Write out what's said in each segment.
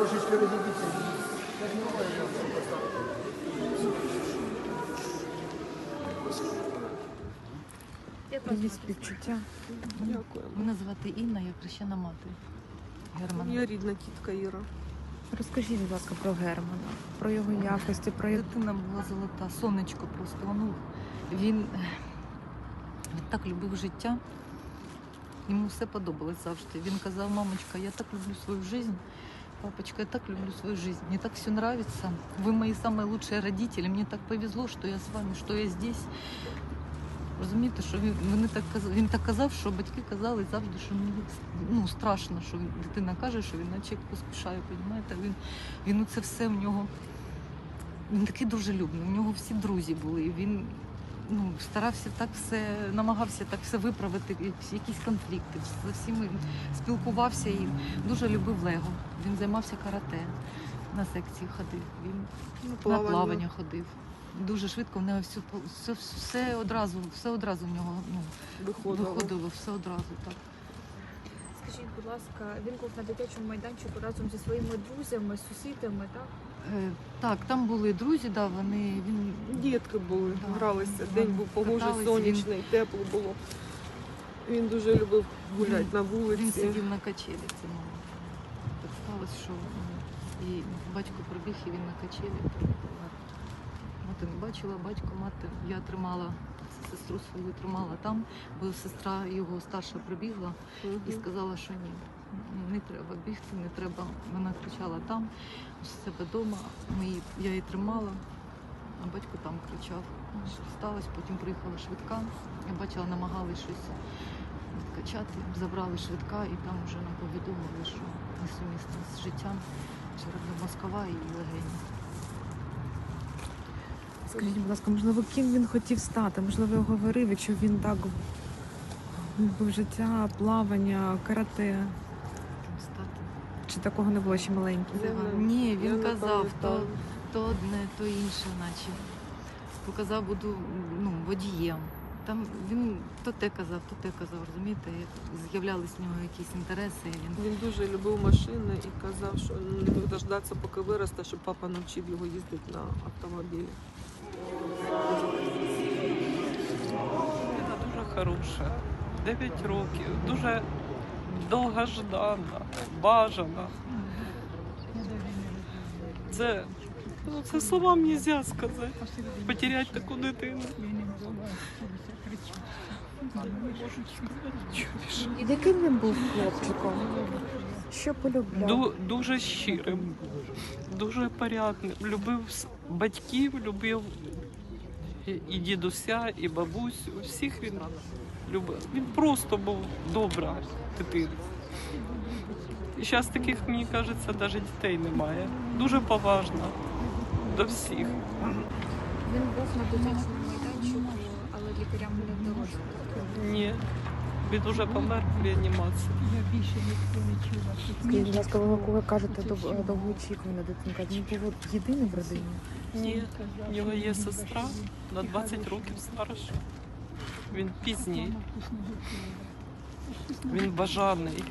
Трошечки розійдіться. Привіт, співчуття. Дякую. Мене звати Інна, я хрещена мати Германа. Я рідна тітка Іра. Розкажіть, будь ласка, про Германа, про його якості, про його Дитина була золота, сонечко просто. Ну, він, він так любив життя. Йому все подобалось завжди. Він казав, мамочка, я так люблю свою жизнь. Папочка, я так люблю свою жизнь. Мне так все нравится. Вы мои самые лучшие родители. Мне так повезло, що я з вами, що я здесь. Розумієте, що він, так казали, він так казав, що батьки казали завжди, що ну, страшно, що дитина каже, що він наче поспішає, розумієте? Він, він це все в нього. Він такий дружелюбний, у нього всі друзі були. Він ну, старався так все, намагався так все виправити, якісь- конфлікти. З всіми спілкувався і дуже любив Лего. Він займався карате, на секції ходив, він на плавання ходив. Дуже швидко в нього все, все, все одразу, все одразу в нього ну, виходило. виходило, все одразу так. Скажіть, будь ласка, він був на дитячому майданчику разом зі своїми друзями, сусідами, так? Е, так, там були друзі, да, вони він Дітки були, Да. гралися. День був погожий, Катались, сонячний, тепло було. Він дуже любив гуляти на Він вулиці. сидів на качелі. Це ну, так сталося, що і батько прибіг, і він на качелі. Не бачила, батько, мати. Я тримала сестру свою тримала там, бо сестра його старша прибігла і сказала, що ні. Не треба бігти, не треба. Вона кричала там, у себе вдома. Я її тримала, а батько там кричав. Що сталося, потім приїхала швидка. Я бачила, намагалися щось відкачати, забрали швидка і там вже нам повідомили, що несумісно з життям черепно мозкова і легені. Скажіть, будь ласка, можливо, ким він хотів стати? Можливо, я говорив, якщо він так любив життя, плавання, карате. Чи такого не було ще маленьким? Ні, він казав, то, то одне, то інше, наче. Показав, буду ну, водієм. Там він то те казав, то те казав, розумієте, як з'являлись в нього якісь інтереси. і Він Він дуже любив машини і казав, що не дождатися, поки виросте, щоб папа навчив його їздити на автомобілі. Людина дуже хороша, 9 років, дуже довгождана, бажана. Це, ну, це словам не можна сказати. Потеряти таку дитину. І Яким він був хлопчиком? Що полюбляв? Ду, дуже щирим, дуже порядним. Любив с- батьків, любив і- і дідуся, і бабусю. Всіх він любив. Він просто був добра дитина. І зараз таких, мені кажеться, навіть дітей немає. Дуже поважна до всіх. Він був на дитячому майданчику, але лікарям не вдалося. Ні. Він вже помер в реанімації. Скажіть, будь ласка, ви коли кажете дов- довгоочікувана дитинка, він був єдиний в родині? Ні, в нього є сестра на 20 років старша. Він пізній. Він бажаний.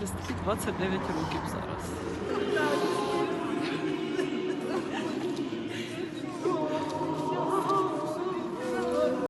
Сестрі 29 років зараз.